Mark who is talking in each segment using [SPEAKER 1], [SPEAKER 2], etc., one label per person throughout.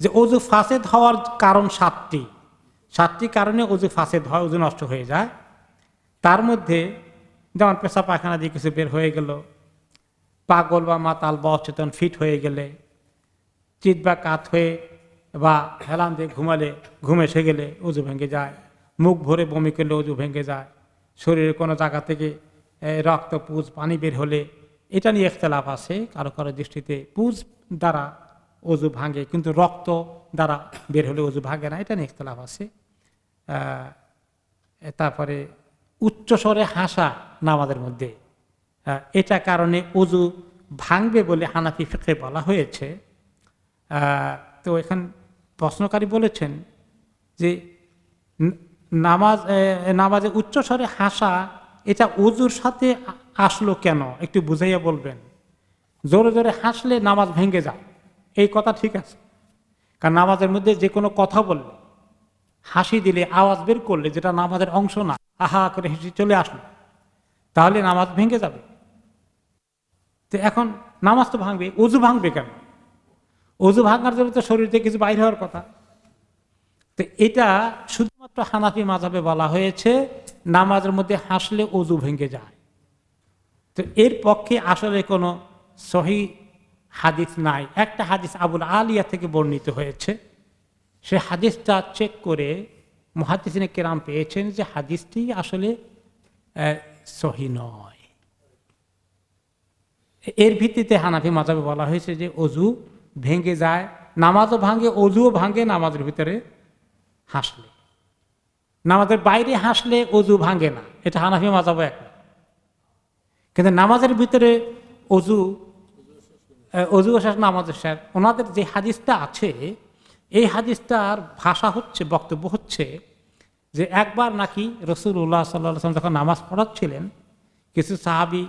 [SPEAKER 1] যে অজু ফাসেদ হওয়ার কারণ সাতটি। সাতটি কারণে অজু ফাসেদ হয়, অজু নষ্ট হয়ে যায়। তার মধ্যে যেমন পেশা পায়খানা দিয়ে কিছু বের হয়ে গেল, পাগল বা মাতাল বা অচেতন ফিট হয়ে গেলে, চিত বা কাত হয়ে বা হেলান দিয়ে ঘুমালে, ঘুম এসে গেলে উজু ভেঙে যায়। মুখ ভরে বমি করলে উজু ভেঙে যায়। শরীরের কোনো জায়গা থেকে রক্ত, পুজ, পানি বের হলে এটা নিয়ে ইখতলাফ আছে। কারও কারও দৃষ্টিতে পুজ দ্বারা অজু ভাঙে, কিন্তু রক্ত দ্বারা বের হলে অজু ভাঙে না, এটা নিয়ে ইখতলাফ আছে। তারপরে উচ্চস্বরে হাসা নামাজের মধ্যে। এটা কারণে অজু ভাঙবে বলে হানাফি ফিকে বলা হয়েছে। তো এখান প্রশ্নকারী বলেছেন যে নামাজ নামাজে উচ্চস্বরে হাসা, এটা অজুর সাথে আসলো কেন? একটু বুঝাইয়া বলবেন। জোরে জোরে হাসলে নামাজ ভেঙে যায়। এই কথা ঠিক আছে। কারণ নামাজের মধ্যে যে কোনো কথা বললে, হাসি দিলে, আওয়াজ বের করলে যেটা নামাজের অংশ না, আহা করে হেসে চলে আসলো, তাহলে নামাজ ভেঙে যাবে। তো এখন নামাজ তো ভাঙবে, অজু ভাঙবে কেন? অজু ভাঙার জন্য তো শরীর থেকে কিছু বাইরে হওয়ার কথা। তো এটা শুধুমাত্র হানাফি মাঝাবে বলা হয়েছে, নামাজের মধ্যে হাসলে অজু ভেঙে যায়। তো এর পক্ষে আসলে কোনো সহি হাদিস নাই। একটা হাদিস আবুল আলিয়া থেকে বর্ণিত হয়েছে। সে হাদিসটা চেক করে মহাদিসিনে কেরাম পেয়েছেন যে হাদিসটি আসলে সহি নয়। এর ভিত্তিতে হানাফি মাজাবে বলা হয়েছে যে অজু ভেঙে যায়, নামাজও ভাঙে, অজুও ভাঙে, নামাজের ভিতরে হাসলে। নামাজের বাইরে হাসলে অজু ভাঙে না। এটা হানাফি মাজাবো এক কিন্তু নামাজের ভিতরে অজু অজু শেষ নামাজের শেষ। ওনাদের যে হাদিসটা আছে, এই হাদিসটার ভাষা হচ্ছে, বক্তব্য হচ্ছে যে একবার নাকি রসুল্লাহ সাল্লাম যখন নামাজ পড়াচ্ছিলেন, কিছু সাহাবি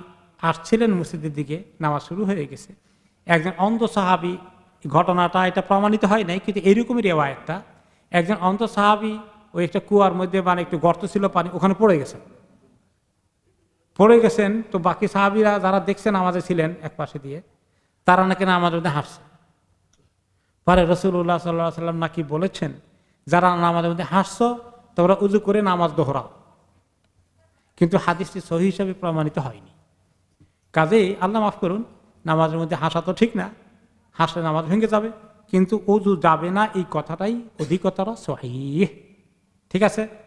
[SPEAKER 1] আসছিলেন মসজিদের দিকে, নামাজ শুরু হয়ে গেছে। একজন অন্ধ সাহাবি, ঘটনাটা এটা প্রমাণিত হয় নাই, কিন্তু এরকমই রেওয়ায়তটা, একজন অন্ধ সাহাবি ওই একটা কুয়ার মধ্যে মানে একটু গর্ত ছিল, পানি ওখানে পড়ে গেছেন। পড়ে গেছেন, তো বাকি সাহাবিরা যারা দেখছেন আমাদের ছিলেন এক পাশে দিয়ে তারা নাকি না আমাদের মধ্যে হাসছে পরে রসুল্লাহ সাল্লাহ সাল্লাম নাকি বলেছেন, যারা নামাজের মধ্যে হাসছো তোমরা উজু করে নামাজ দোহরাও। কিন্তু হাদিসটি সহি হিসাবে প্রমাণিত হয়নি। কাজেই আল্লাহ মাফ করুন, নামাজের মধ্যে হাসা তো ঠিক না, হাসলে নামাজ ভেঙে যাবে, কিন্তু উজু যাবে না, এই কথাটাই অধিকতর সহি। ঠিক আছে?